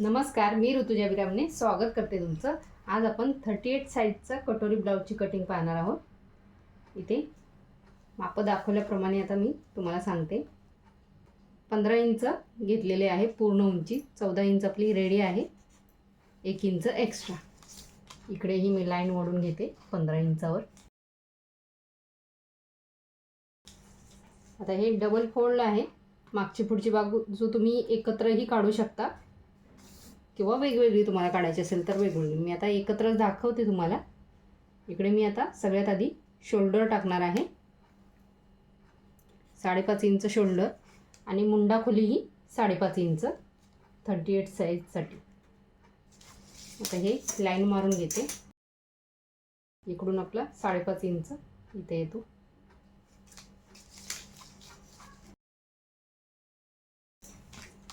नमस्कार मी ऋतुजा विरामने स्वागत करते तुमचं. आज आपण थर्टी एट साईजचा कटोरी ब्लाऊजची कटिंग पाहणार आहोत. इथे माप दाखवल्याप्रमाणे आता मी तुम्हाला सांगते. पंधरा इंच घेतलेले आहे पूर्ण उंची चौदा इंच आपली रेडी आहे. एक इंच एक्स्ट्रा इकडेही मी लाईन ओढून घेते पंधरा इंचावर. आता हे डबल फोल्ड आहे. मागची पुढची बाजू जो तुम्ही एकत्रही काढू शकता. किंवा वेगवेगळी तुम्हाला काढायची असेल तर वेगवेगळी. मी आता एकत्रच दाखवते तुम्हाला. इकडे मी आता सगळ्यात आधी शोल्डर टाकणार आहे. साडेपाच इंच शोल्डर आणि मुंडा खोली ही साडेपाच इंच. थर्टी एट साईजसाठी आता हे लाईन मारून घेते. इकडून आपला साडेपाच इंच इथे येतो.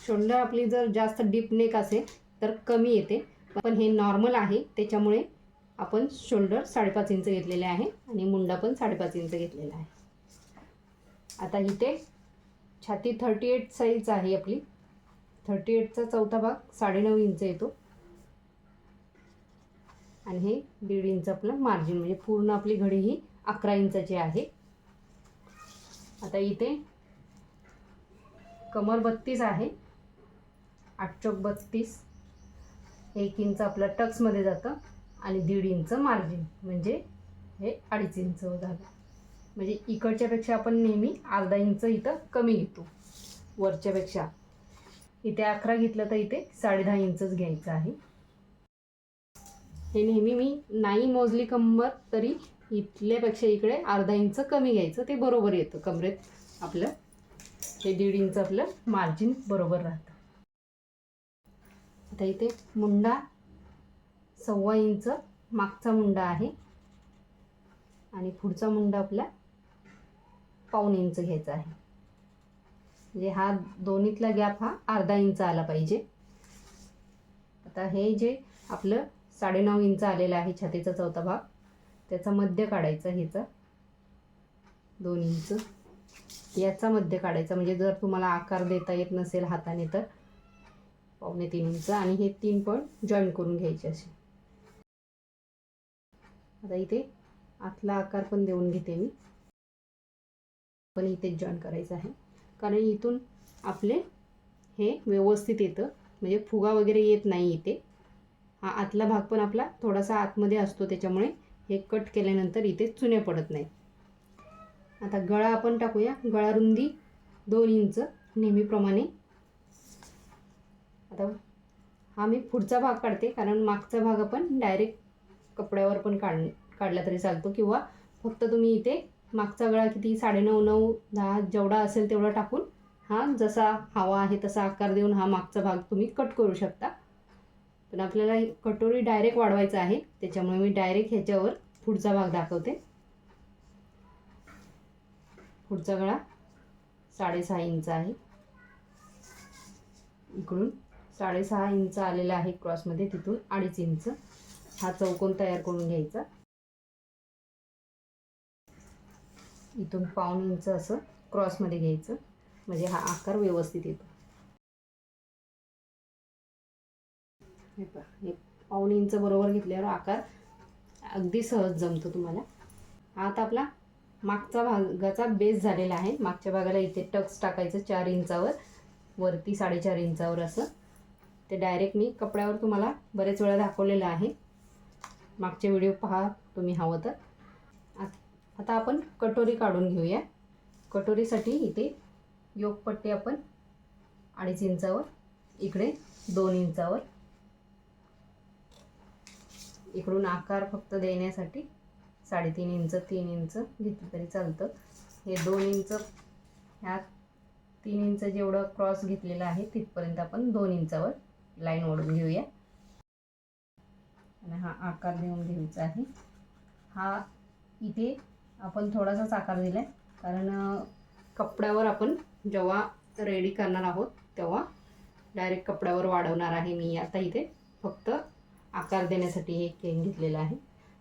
शोल्डर आपली जर जास्त डीप नेक असेल तर कमी येते. पण हे नॉर्मल आहे. त्याच्यामुळे आपण शोल्डर साडेपाच इंच घेतलेले आहे आणि मुंडा पण साडेपाच इंच घेतलेला आहे. आता इथे छाती थर्टी एट साईज आहे आपली. थर्टी एटचा चौथा भाग साडेनऊ इंच येतो. आणि हे दीड इंच आपलं मार्जिन म्हणजे पूर्ण आपली घडी ही अकरा इंचाची आहे. आता इथे कमर बत्तीस आहे. आठ चौक बत्तीस. एक इंच आपलं टक्समध्ये जातं आणि दीड इंच मार्जिन म्हणजे हे अडीच इंच झालं. म्हणजे इकडच्यापेक्षा आपण नेहमी अर्धा इंच इथं कमी घेतो वरच्यापेक्षा. इथे अकरा घेतलं तर इथे साडेदहा इंचच घ्यायचं आहे. हे नेहमी मी नाही मोजली कंबर तरी इथल्यापेक्षा इकडे अर्धा इंच कमी घ्यायचं ते बरोबर येतं कमरेत आपलं. ते दीड इंच आपलं मार्जिन बरोबर राहतं. आता इथे मुंडा सव्वा इंच मागचा मुंडा आहे. आणि पुढचा मुंडा आपला पाऊन इंच घ्यायचा आहे. म्हणजे हा दोन्हीतला गॅप हा अर्धा इंच आला पाहिजे. आता हे जे आपलं साडेनऊ इंच आलेलं आहे छातीचा चौथा भाग त्याचा मध्य काढायचा ह्याचा दोन इंच. याचा मध्य काढायचा. म्हणजे जर तुम्हाला आकार देता येत नसेल हाताने तर पावणे तीन इंच आणि हे तीन पण जॉईन करून घ्यायचे असे. आता इथे आतला आकार पण देऊन घेते मी. पण इथेच जॉईन करायचं आहे. कारण इथून आपले हे व्यवस्थित येतं. म्हणजे फुगा वगैरे येत नाही इथे. हा आतला भाग पण आपला थोडासा आतमध्ये असतो. त्याच्यामुळे हे कट केल्यानंतर इथे चुने पडत नाही. आता गळा आपण टाकूया. गळा रुंदी दोन इंच नेहमीप्रमाणे आता हा मी पुढचा भाग काढते कारण मागचा भाग आपण डायरेक्ट कपड्यावर पण काढ काढला तरी चालतो. किंवा फक्त तुम्ही इथे मागचा गळा किती साडेनऊ नऊ दहा जेवढा असेल तेवढा टाकून हा जसा हवा आहे तसा आकार देऊन हा मागचा भाग तुम्ही कट करू शकता. पण आपल्याला कटोरी डायरेक्ट वाढवायचा आहे त्याच्यामुळे मी डायरेक्ट ह्याच्यावर पुढचा भाग दाखवते. पुढचा गळा साडेसहा इंच आहे. इकडून साडेसहा इंच आलेला आहे क्रॉसमध्ये तिथून अडीच इंच. हा चौकोन तयार करून घ्यायचा. इथून पाऊन इंच असं क्रॉसमध्ये घ्यायचं. म्हणजे हा आकार व्यवस्थित येतो. हे पहा हे पाऊण इंच बरोबर घेतल्यावर आकार अगदी सहज जमतो तुम्हाला. आता आपला मागचा भागाचा बेस झालेला आहे. मागच्या भागाला इथे टक्स टाकायचं चार इंचावर. वरती साडेचार इंचावर असं. ते डायरेक्ट मी कपड्यावर तुम्हाला बरेच वेळा दाखवलेलं आहे. मागचे व्हिडिओ पहा तुम्ही हवं तर. आता आपण कटोरी काढून घेऊया. कटोरीसाठी इथे योगपट्टी आपण अडीच इंचावर इकडे दोन इंचावर. इकडून आकार फक्त देण्यासाठी साडेतीन इंच तीन इंच घेतलं तरी चालतं. हे दोन इंच ह्या तीन इंच जेवढं क्रॉस घेतलेलं आहे तिथपर्यंत आपण दोन इंचावर लाईन ओढून घेऊया. आणि हा आकार देऊन घ्यायचा आहे. हा इथे आपण थोडासाच आकार दिला आहे कारण कपड्यावर आपण जेव्हा रेडी करणार आहोत तेव्हा डायरेक्ट कपड्यावर वाढवणार आहे मी आता इथे. फक्त आकार देण्यासाठी हे केन घेतलेलं आहे.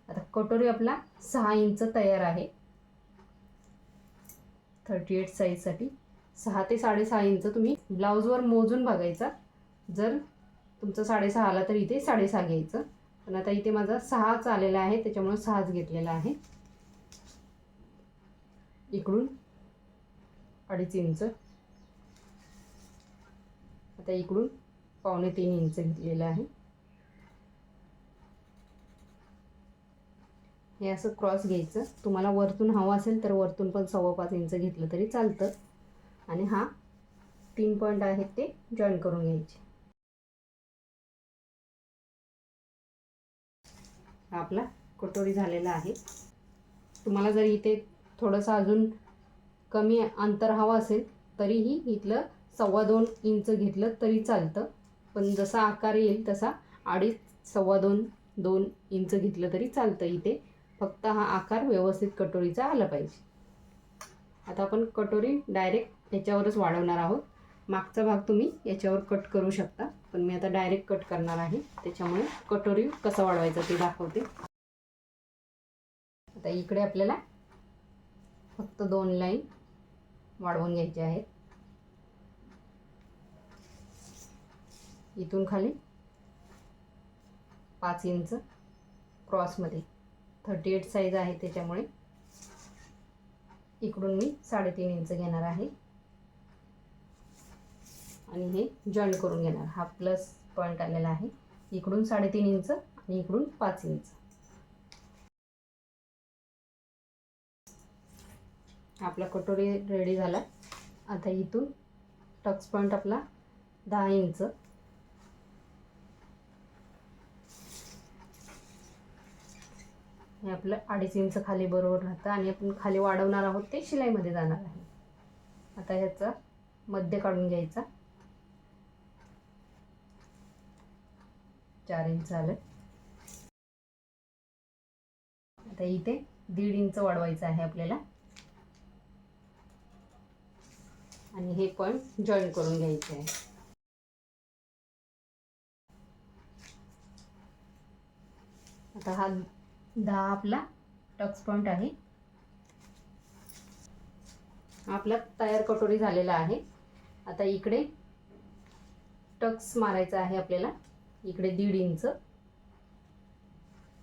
आता कटोरी आपला सहा इंच तयार आहे. थर्टी एट साईजसाठी सहा ते साडेसहा इंच तुम्ही ब्लाऊजवर मोजून बघायचा. जर तुमचं साडेसहा आला तर इथे साडेसहा घ्यायचं. पण आता इथे माझा सहाच आलेला आहे त्याच्यामुळे सहाच घेतलेला आहे. इकडून अडीच इंच. आता इकडून पावणे तीन इंच घेतलेलं आहे. हे असं क्रॉस घ्यायचं. तुम्हाला वरतून हवं असेल तर वरतून पण सव्वा पाच इंच घेतलं तरी चालतं. आणि हा तीन पॉईंट आहेत ते जॉईन करून घ्यायचे. हा आपला कटोरी झालेला आहे. तुम्हाला जर इथे थोडंसं अजून कमी अंतर हवं असेल तरीही इथलं सव्वा दोन इंच घेतलं तरी चालतं. पण जसा आकार येईल तसा अडीच सव्वा दोन दोन इंच घेतलं तरी चालतं इथे. फक्त हा आकार व्यवस्थित कटोरीचा आला पाहिजे. आता आपण कटोरी डायरेक्ट याच्यावरच वाढवणार आहोत. मागचा भाग तुम्ही याच्यावर कट करू शकता. पण मी आता डायरेक्ट कट करणार आहे. त्याच्यामुळे कटोरी कसं वाढवायचं ते दाखवते. आता इकडे आपल्याला फक्त दोन लाईन वाढवून घ्यायचे आहेत. इथून खाली पाच इंच क्रॉसमध्ये थर्टी एट साईज आहे त्याच्यामुळे. इकडून मी साडेतीन इंच घेणार आहे. आणि हे जॉईन करून घेणार. हा प्लस पॉईंट आलेला आहे. इकडून साडेतीन इंच आणि इकडून पाच इंच आपला कटोरी रेडी झाला. आता इथून टक्स पॉईंट आपला दहा इंच हे आपलं अडीच इंच खाली बरोबर राहतं आणि आपण खाली वाढवणार आहोत ते शिलाईमध्ये जाणार आहे. आता ह्याचा मध्य काढून घ्यायचा. चार इंच आलं आता इथे दीड इंच वाढवायचं आहे आपल्याला. आणि हे पण जॉईन करून घ्यायचे आहे. आता हा दहा आपला टक्स पॉईंट आहे. आपला तयार कटोरी झालेला आहे. आता इकडे टक्स मारायचा आहे आपल्याला. इकडे दीड इंच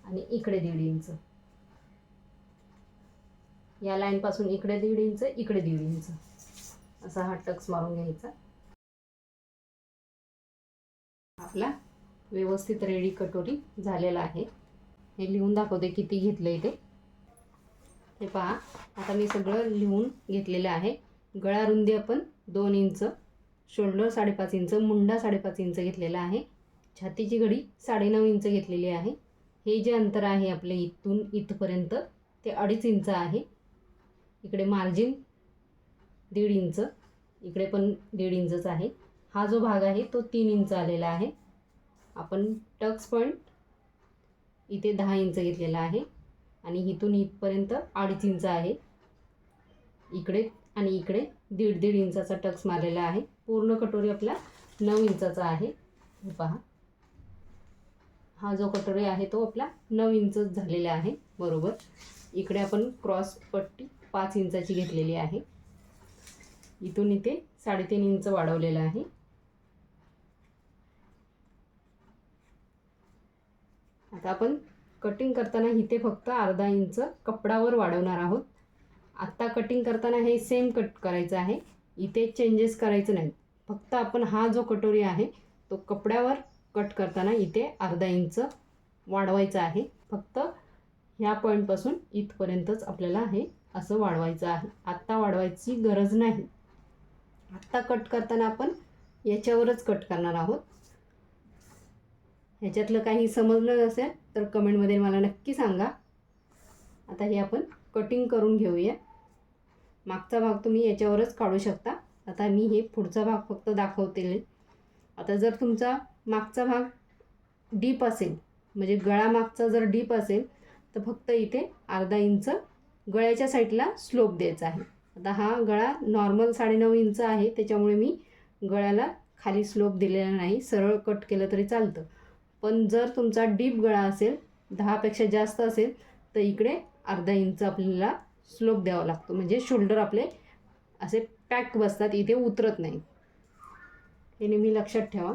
आणि इकडे दीड इंच. या लाईनपासून इकडे दीड इंच इकडे दीड इंच. असा हा टक्स मारून घ्यायचा. आपला व्यवस्थित रेडी कटोरी झालेला आहे. हे लिहून दाखवते किती घेतलं इथे हे पहा आता मी सगळं लिहून घेतलेलं आहे. गळा रुंदी आपण दोन इंच शोल्डर साडेपाच इंच मुंडा साडेपाच इंच घेतलेला आहे. छातीची घडी साडेनऊ इंच घेतलेली आहे. हे जे अंतर आहे आपले इथून इथपर्यंत ते अडीच इंच आहे. इकडे मार्जिन दीड इंच इकडे पण दीड इंचच आहे. हा जो भाग आहे तो तीन इंच आलेला आहे. आपण टक्स पॉईंट इथे दहा इंच घेतलेला आहे आणि इथून इथपर्यंत अडीच इंच आहे. इकडे आणि इकडे दीड दीड इंचाचा टक्स मारलेला आहे. पूर्ण कटोरी आपला नऊ इंचाचा आहे. पहा. हा जो कटोरी आहे तो आपला नऊ इंचच झालेला आहे बरोबर. इकडे आपण क्रॉस पट्टी पाच इंचाची घेतलेली आहे. इथून इथे साडेतीन इंच वाढवलेलं आहे. आता आपण कटिंग करताना इथे फक्त अर्धा इंच कपडावर वाढवणार आहोत. आत्ता कटिंग करताना हे सेम कट करायचं आहे. इथे चेंजेस करायचं नाही. फक्त आपण हा जो कटोरी आहे तो कपड्यावर कट करताना इथे अर्धा इंच वाढवायचं आहे. फक्त ह्या पॉईंटपासून इथपर्यंतच आपल्याला हे असं वाढवायचं आहे. आत्ता वाढवायची गरज नाही. आत्ता कट करताना आपण याच्यावरच कट करणार आहोत. ह्याच्यातलं काही समजलं असेल तर कमेंटमध्ये मला नक्की सांगा. आता हे आपण कटिंग करून घेऊया. मागचा भाग तुम्ही याच्यावरच काढू शकता. आता मी हे पुढचा भाग फक्त दाखवते. आता जर तुमचा मागचा भाग डीप असेल म्हणजे गळा मागचा जर डीप असेल तर फक्त इथे अर्धा इंच गळ्याच्या साईडला स्लोप द्यायचा आहे. आता हा गळा नॉर्मल साडेनऊ इंच आहे त्याच्यामुळे मी गळ्याला खाली स्लोप दिलेला नाही सरळ कट केलं तरी चालतं. पण जर तुमचा डीप गळा असेल दहापेक्षा जास्त असेल तर इकडे अर्धा इंच आपल्याला स्लोप द्यावा लागतो. म्हणजे शोल्डर आपले असे पॅक बसतात इथे उतरत नाही. हे नेहमी लक्षात ठेवा.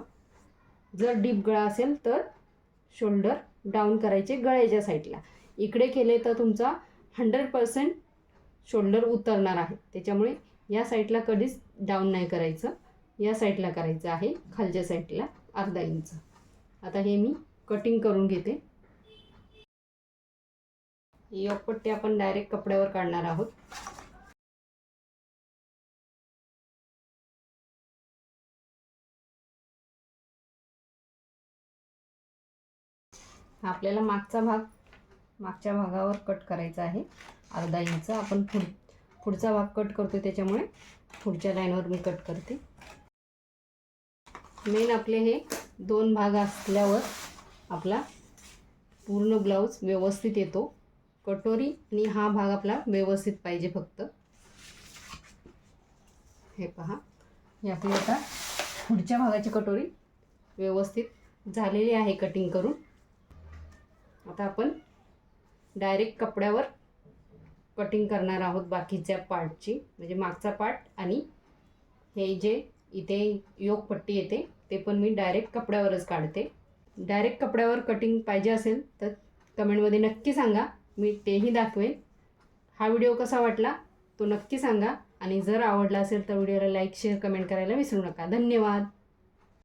जर डीप गळा असेल तर शोल्डर डाऊन करायचे गळ्याच्या साईडला. इकडे केले तर तुमचा हंड्रेड पर्सेंट शोल्डर उतरणार आहे. त्याच्यामुळे या साईडला कधीच डाऊन नाही करायचं. या साईडला करायचं आहे खालच्या साईडला अर्धा इंच. आता हे मी कटिंग करून घेते. योगपट्टी आपण डायरेक्ट कपड्यावर काढणार आहोत. आपल्याला मागचा भाग मागच्या भागावर कट करायचा आहे. अर्धा इंच आपण पुढ पुढचा भाग कट करतो त्याच्यामुळे पुढच्या लाईनवर मी कट करते. मेन आपले हे दोन भाग असल्यावर आपला पूर्ण ब्लाऊज व्यवस्थित येतो. कटोरी आणि हा भाग आपला व्यवस्थित पाहिजे फक्त. हे पहा. हे आपली आता पुढच्या भागाची कटोरी व्यवस्थित झालेली आहे कटिंग करून. आता आपण डायरेक्ट कपड्यावर कटिंग करणार आहोत बाकीच्या पार्टची म्हणजे मागचा पार्ट आणि हे जे इथे योगपट्टी येते ते पण मी डायरेक्ट कपड्यावरच काढते. डायरेक्ट कपड्यावर कटिंग पाहिजे असेल तर कमेंटमध्ये नक्की सांगा. मी तेही दाखवेन. हा व्हिडिओ कसा वाटला तो नक्की सांगा. आणि जर आवडला असेल तर व्हिडिओला लाईक शेअर कमेंट करायला विसरू नका. धन्यवाद.